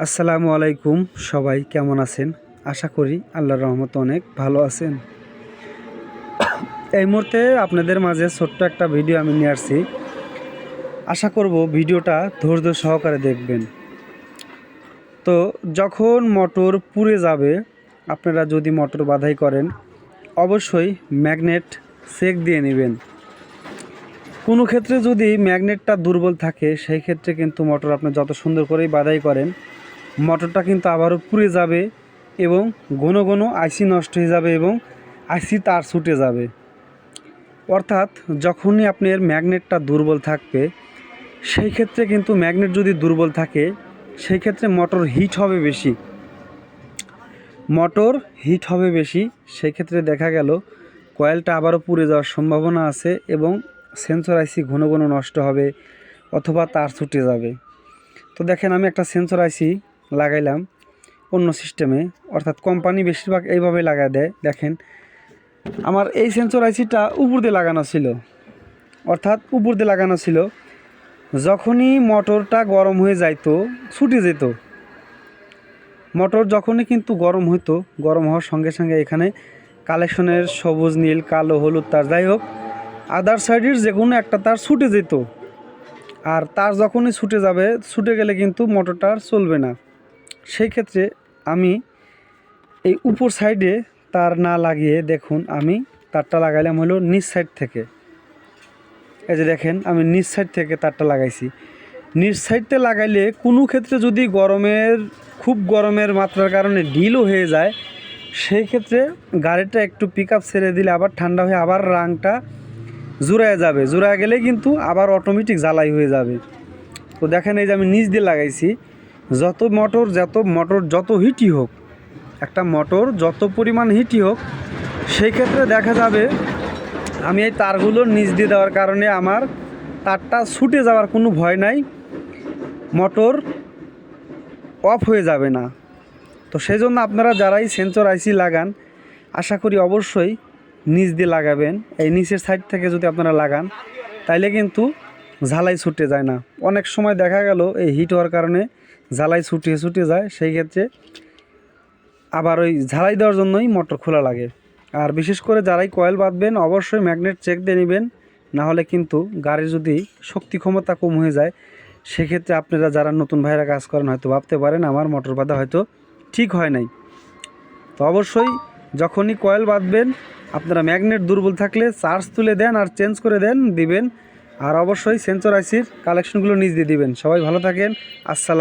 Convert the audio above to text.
আসসালামু আলাইকুম সবাই, কেমন আছেন? আশা করি আল্লাহর রহমত অনেক ভালো আছেন। এই মুহূর্তে আপনাদের মাঝে ছোট্ট একটা ভিডিও আমি নিয়ে আসছি। আশা করব ভিডিওটা ধৈর্য সহকারে দেখবেন। তো যখন মোটর পুড়ে যাবে, আপনারা যদি মোটর বাধাই করেন, অবশ্যই ম্যাগনেট চেক দিয়ে নেবেন। কোনো ক্ষেত্রে যদি ম্যাগনেটটা দুর্বল থাকে, সেই ক্ষেত্রে কিন্তু মোটর আপনি যত সুন্দর করেই বাধাই করেন মোটরটা কিন্তু আবারও পুড়ে যাবে এবং ঘন ঘন আইসি নষ্ট হয়ে যাবে এবং আইসি তার ছুটে যাবে। অর্থাৎ যখনই আপনার ম্যাগনেটটা দুর্বল থাকবে, সেই ক্ষেত্রে কিন্তু ম্যাগনেট যদি দুর্বল থাকে, সেই ক্ষেত্রে মোটর হিট হবে বেশি। মোটর হিট হবে বেশি, সেই ক্ষেত্রে দেখা গেল কয়েলটা আবারও পুড়ে যাওয়ার সম্ভাবনা আছে এবং সেন্সর আইসি ঘন ঘন নষ্ট হবে অথবা তার ছুটে যাবে। তো দেখেন আমি একটা সেন্সর আইসি লাগাইলাম অন্য সিস্টেমে। অর্থাৎ কোম্পানি বেশিরভাগ এইভাবে লাগায় দেয়, দেখেন। আমার এই সেন্সর আইসিটা উপর দিয়ে লাগানো ছিল। অর্থাৎ উপর দিয়ে লাগানো ছিল। যখনই মোটরটা গরম হয়ে যাইতো, ছুটে যেত। মোটর যখনই কিন্তু গরম হতো গরম হওয়ার সঙ্গে সঙ্গে এখানে কালেকশনের সবুজ, নীল, কালো, হলুদ, তার যাই হোক আদার সাইডের যে কোনো একটা তার ছুটে যেত। আর তার যখনই ছুটে যাবে, ছুটে গেলে কিন্তু মোটরটা আর চলবে না। সেই ক্ষেত্রে আমি এই উপর সাইডে তার না লাগিয়ে দেখুন, আমি তারটা লাগাইলাম হলো নিচ সাইড থেকে। এই যে দেখেন, আমি নিচ সাইড থেকে তারটা লাগাইছি। নিচ সাইডতে লাগাইলে কোনো ক্ষেত্রে যদি গরমের, খুব গরমের মাত্রার কারণে ঢিলও হয়ে যায়, সেই ক্ষেত্রে গাড়িটা একটু পিক আপ ছেড়ে দিলে আবার ঠান্ডা হয়ে আবার রাংটা জুড়ায় যাবে। জুড়ায় গেলে কিন্তু আবার অটোমেটিক জ্বালাই হয়ে যাবে। তো দেখেন এই যে আমি নিচ দিয়ে লাগাইছি। যত মোটর যত মোটর, যত হিটই হোক, একটা মোটর যত পরিমাণ হিটই হোক, সেই ক্ষেত্রে দেখা যাবে আমি এই তারগুলো নিচ দিয়ে দেওয়ার কারণে আমার তারটা ছুটে যাওয়ার কোনো ভয় নাই, মোটর অফ হয়ে যাবে না। তো সেই জন্য আপনারা যারাই সেন্সর আইসি লাগান, আশা করি অবশ্যই নিচ দিয়ে লাগাবেন। এই নিচের সাইড থেকে যদি আপনারা লাগান, তাইলে কিন্তু ঝালাই ছুটে যায় না। অনেক সময় দেখা গেল এই হিট হওয়ার কারণে ঝালাই ছুটিয়ে ছুটে যায়, সেই ক্ষেত্রে আবার ওই ঝালাই দেওয়ার জন্যই মোটর খোলা লাগে। আর বিশেষ করে যারাই কয়েল বাঁধবেন, অবশ্যই ম্যাগনেট চেক দিয়ে নেবেন না হলে কিন্তু গাড়ির যদি শক্তি ক্ষমতা কম হয়ে যায়, সেক্ষেত্রে আপনারা যারা নতুন ভাইরা কাজ করেন হয়তো ভাবতে পারেন, আমার মোটর বাঁধা হয়তো ঠিক হয় নাই। তো অবশ্যই যখনই কয়েল বাঁধবেন, আপনারা ম্যাগনেট দুর্বল থাকলে চার্জ তুলে দেন আর চেঞ্জ করে দেন, দিবেন। আর অবশ্যই সেন্সর আইসির কালেকশনগুলো নিজ দিয়ে দিবেন। সবাই ভালো থাকেন। আসসালাম।